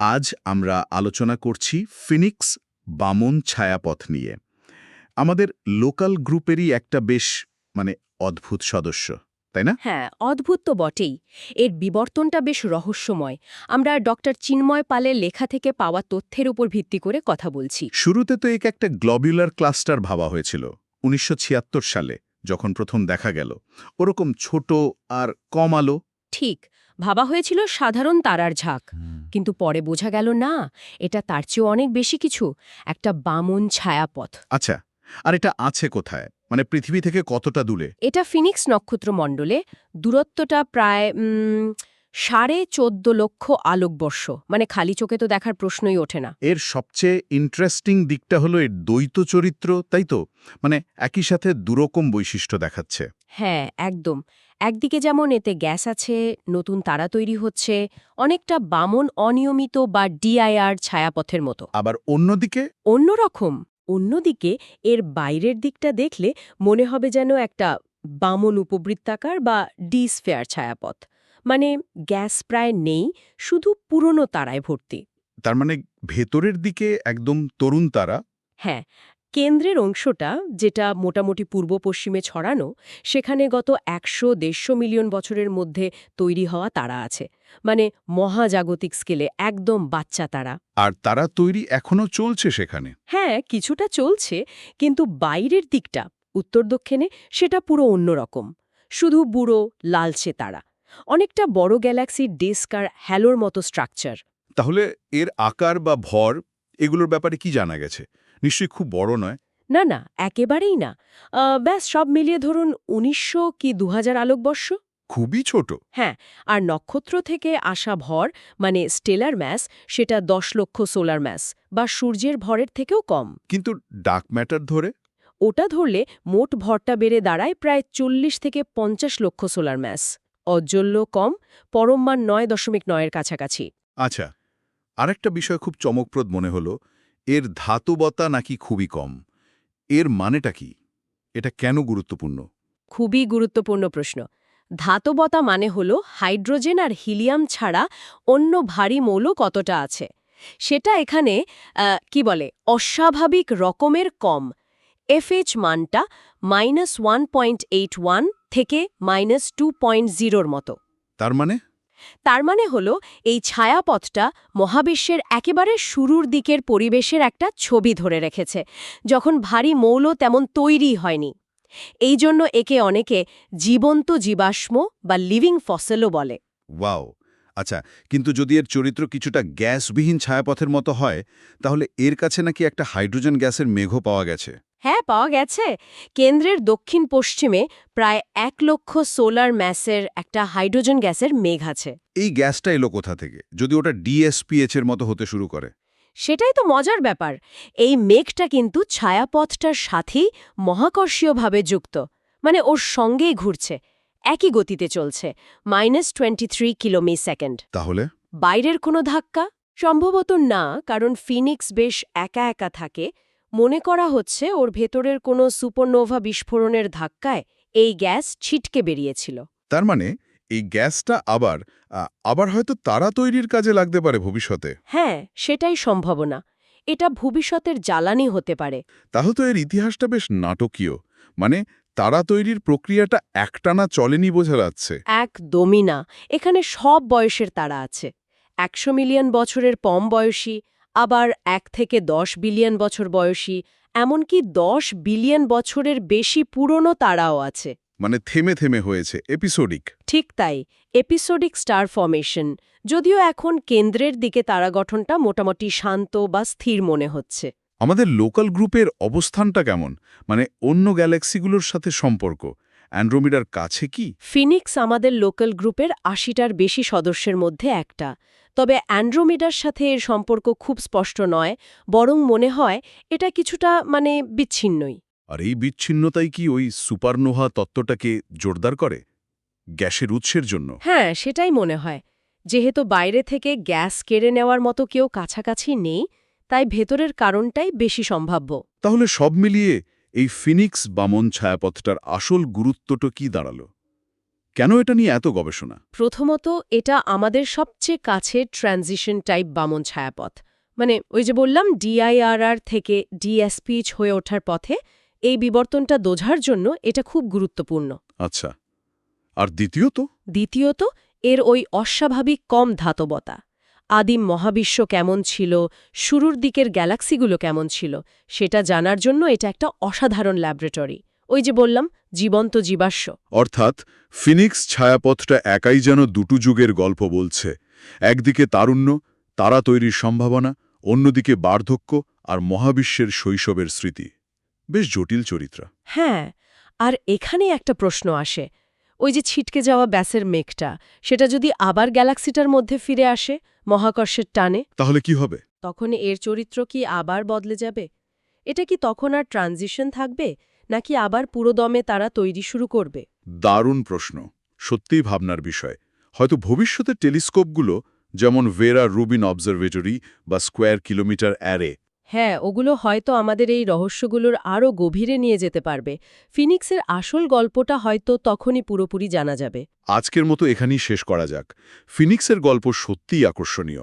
আজ আমরা আলোচনা করছি ফিনিক্স বামন ছায়াপথ নিয়ে। আমাদের লোকাল গ্রুপেরই একটা বেশ মানে অদ্ভুত সদস্য তাই না? হ্যাঁ অদ্ভুত তো বটেই। এর বিবর্তনটা বেশ রহস্যময়। আমরা ডক্টর চিন্ময় পালের লেখা থেকে পাওয়া তথ্যের উপর ভিত্তি করে কথা বলছি। শুরুতে তো একে একটা গ্লবিউলার ক্লাস্টার ভাবা হয়েছিল উনিশশো ছিয়াত্তর সালে যখন প্রথম দেখা গেল। ওরকম ছোট আর কম আলো। ঠিক ভাবা হয়েছিল সাধারণ তারার ঝাঁক। কিন্তু পরে বোঝা গেল না এটা তার চেয়েও অনেক বেশি কিছু একটা বামন ছায়াপথ। আচ্ছা আর এটা আছে কোথায়? মানে পৃথিবী থেকে কতটা দূরে? এটা ফিনিক্স নক্ষত্রমণ্ডলে দূরত্বটা প্রায় সাড়ে চোদ্দ লক্ষ আলোকবর্ষ মানে খালি চোখে তো দেখার প্রশ্নই ওঠে না। এর সবচেয়ে ইন্টারেস্টিং দিকটা হলো এর দ্বৈত চরিত্র তাই তো? মানে একই সাথে দুরকম বৈশিষ্ট্য দেখাচ্ছে। হ্যাঁ একদম। একদিকে যেমন এতে গ্যাস আছে নতুন তারা তৈরি হচ্ছে অনেকটা বামন অনিয়মিত বা ডিআইআর ছায়াপথের মতো। আবার অন্যদিকে? অন্যরকম অন্যদিকে এর বাইরের দিকটা দেখলে মনে হবে যেন একটা বামন উপবৃত্তাকার বা ডিসফেয়ার ছায়াপথ। মানে গ্যাস প্রায় নেই শুধু পুরনো তারায় ভর্তি। তার মানে ভেতরের দিকে একদম তরুণ তারা? হ্যাঁ কেন্দ্রের অংশটা যেটা মোটামুটি পূর্ব পশ্চিমে ছড়ানো সেখানে গত একশো দেড়শো মিলিয়ন বছরের মধ্যে তৈরি হওয়া তারা আছে। মানে মহাজাগতিক স্কেলে একদম বাচ্চা তারা। আর তারা তৈরি এখনও চলছে সেখানে? হ্যাঁ কিছুটা চলছে কিন্তু বাইরের দিকটা উত্তর দক্ষিণে সেটা পুরো অন্যরকম শুধু বুড়ো লালচে তারা। অনেকটা বড় গ্যালাক্সির ডিস্ক আর হ্যালোর মতো স্ট্রাকচার। তাহলে এর আকার বা ভর এগুলোর ব্যাপারে কি জানা গেছে? নিশ্চয়ই খুব বড় নয়। না না একেবারেই না। ব্যাস সব মিলিয়ে ধরুন উনিশশো কি দু আলোকবর্ষ খুবই ছোট। হ্যাঁ আর নক্ষত্র থেকে আসা ভর মানে স্টেলার ম্যাস সেটা দশ লক্ষ সোলার ম্যাস বা সূর্যের ভরের থেকেও কম। কিন্তু ডার্ক ম্যাটার ধরে? ওটা ধরলে মোট ভরটা বেড়ে দাঁড়ায় প্রায় চল্লিশ থেকে পঞ্চাশ লক্ষ সোলার ম্যাস। অজ্জল্য কম পরমমান নয় দশমিক নয়ের কাছাকাছি। আচ্ছা আরেকটা বিষয় খুব চমকপ্রদ মনে হলো। এর ধাতবতা নাকি খুবই কম। এর মানেটা কি? এটা কেন গুরুত্বপূর্ণ? খুবই গুরুত্বপূর্ণ প্রশ্ন। ধাতবতা মানে হল হাইড্রোজেন আর হিলিয়াম ছাড়া অন্য ভারী মৌল কতটা আছে। সেটা এখানে কি বলে অস্বাভাবিক রকমের কম। এফএইচ মানটা minus one point eight one থেকে মাইনাস টু পয়েন্ট জিরোর মতো। তার মানে? তার মানে হল, এই ছায়াপথটা মহাবিশ্বের একেবারে শুরুর দিকের পরিবেশের একটা ছবি ধরে রেখেছে, যখন ভারী মৌল তেমন তৈরি হয়নি। এই জন্য একে অনেকে জীবন্ত জীবাশ্ম বা লিভিং ফসেলও বলে। ওয়াও! আচ্ছা কিন্তু যদি এর চরিত্র কিছুটা গ্যাসবিহীন ছায়াপথের মতো হয়, তাহলে এর কাছে নাকি একটা হাইড্রোজেন গ্যাসের মেঘও পাওয়া গেছে। হ্যাঁ পাওয়া গেছে। কেন্দ্রের দক্ষিণ পশ্চিমে প্রায় এক লক্ষ সোলার ম্যাসের একটা হাইড্রোজেন গ্যাসের মেঘ আছে। এই গ্যাসটা এলো কোথা থেকে? যদি ওটা ডিএসপিএচ এর মতো হতে শুরু করে। সেটাই তো মজার ব্যাপার। এই মেঘটা কিন্তু ছায়াপথটার সাথেই মহাকর্ষীয়ভাবে যুক্ত। মানে ওর সঙ্গেই ঘুরছে। একই গতিতে চলছে। মাইনাস টোয়েন্টি থ্রি কিলোমি সেকেন্ড তাহলে? বাইরের কোনো ধাক্কা? সম্ভবত না কারণ ফিনিক্স বেশ একা একা থাকে। মনে করা হচ্ছে ওর ভেতরের কোনো সুপরনোভা বিস্ফোরণের ধাক্কায় এই গ্যাস ছিটকে বেরিয়েছিল। তার মানে এই গ্যাসটা আবার আবার হয়তো তারা তৈরির কাজে লাগতে পারে ভবিষ্যতে। হ্যাঁ সেটাই সম্ভাবনা। এটা ভবিষ্যতের জ্বালানি হতে পারে। তাহলে তো এর ইতিহাসটা বেশ নাটকীয়। মানে তারা তৈরির প্রক্রিয়াটা একটানা চলেনি বোঝা যাচ্ছে। একদমই না। এখানে সব বয়সের তারা আছে। একশো মিলিয়ন বছরের কম বয়সী আবার এক থেকে দশ বিলিয়ন বছর বয়সী এমনকি দশ বিলিয়ন বছরের বেশি পুরনো তারাও আছে। মানে থেমে থেমে হয়েছে এপিসোডিক ঠিক তাই এপিসোডিক স্টার ফর্মেশন যদিও এখন কেন্দ্রের দিকে তারা গঠনটা মোটামুটি শান্ত বা স্থির মনে হচ্ছে। আমাদের লোকাল গ্রুপের অবস্থানটা কেমন? মানে অন্য গ্যালাক্সিগুলোর সাথে সম্পর্ক। অ্যান্ড্রোমিডার কাছে কি? ফিনিক্স আমাদের লোকাল গ্রুপের আশিটার বেশি সদস্যের মধ্যে একটা। তবে অ্যান্ড্রোমিডার সাথে এর সম্পর্ক খুব স্পষ্ট নয় বরং মনে হয় এটা কিছুটা মানে বিচ্ছিন্নই। আর এই বিচ্ছিন্নতাই কি ওই সুপারনোভা তত্ত্বটাকে জোরদার করে? গ্যাসের উৎসের জন্য। হ্যাঁ সেটাই মনে হয়। যেহেতু বাইরে থেকে গ্যাস কেড়ে নেওয়ার মতো কেউ কাছাকাছি নেই তাই ভেতরের কারণটাই বেশি সম্ভাব্য। তাহলে সব মিলিয়ে এই ফিনিক্স বামন ছায়াপথটার আসল গুরুত্বটা কি দাঁড়াল? কেন এটা নিয়ে এত গবেষণা? প্রথমত এটা আমাদের সবচেয়ে কাছে ট্রানজিশন টাইপ বামন ছায়াপথ। মানে ওই যে বললাম ডিআইআরআর থেকে ডিএসপিএইচ হয়ে ওঠার পথে এই বিবর্তনটা দোঝার জন্য এটা খুব গুরুত্বপূর্ণ। আচ্ছা। আর দ্বিতীয়ত? দ্বিতীয়ত এর ওই অস্বাভাবিক কম ধাতবতা। আদিম মহাবিশ্ব কেমন ছিল শুরুর দিকের গ্যালাক্সিগুলো কেমন ছিল সেটা জানার জন্য এটা একটা অসাধারণ ল্যাবরেটরি। ওই যে বললাম জীবন্ত জীবাশ্ম। অর্থাৎ ফিনিক্স ছায়াপথটা একাই যেন দুটো যুগের গল্প বলছে। একদিকে তারুণ্য তারা তৈরির সম্ভাবনা অন্যদিকে বার্ধক্য আর মহাবিশ্বের শৈশবের স্মৃতি। বেশ জটিল চরিত্র। হ্যাঁ আর এখানে একটা প্রশ্ন আসে। ওই যে ছিটকে যাওয়া ব্যাসের মেঘটা সেটা যদি আবার গ্যালাক্সিটার মধ্যে ফিরে আসে মহাকর্ষের টানে? তাহলে কি হবে? তখন এর চরিত্র কি আবার বদলে যাবে? এটা কি তখন আর ট্রানজিশন থাকবে? নাকি আবার পুরোদমে তারা তৈরি শুরু করবে? দারুণ প্রশ্ন। সত্যিই ভাবনার বিষয়। হয়তো ভবিষ্যতের টেলিস্কোপগুলো যেমন ভেরা রুবিন অবজারভেটরি বা স্কোয়ার কিলোমিটার অ্যারে হ্যাঁ ওগুলো হয়তো আমাদের এই রহস্যগুলোর আরও গভীরে নিয়ে যেতে পারবে। ফিনিক্সের আসল গল্পটা হয়তো তখনই পুরোপুরি জানা যাবে। আজকের মতো এখানেই শেষ করা যাক। ফিনিক্সের গল্প সত্যিই আকর্ষণীয়।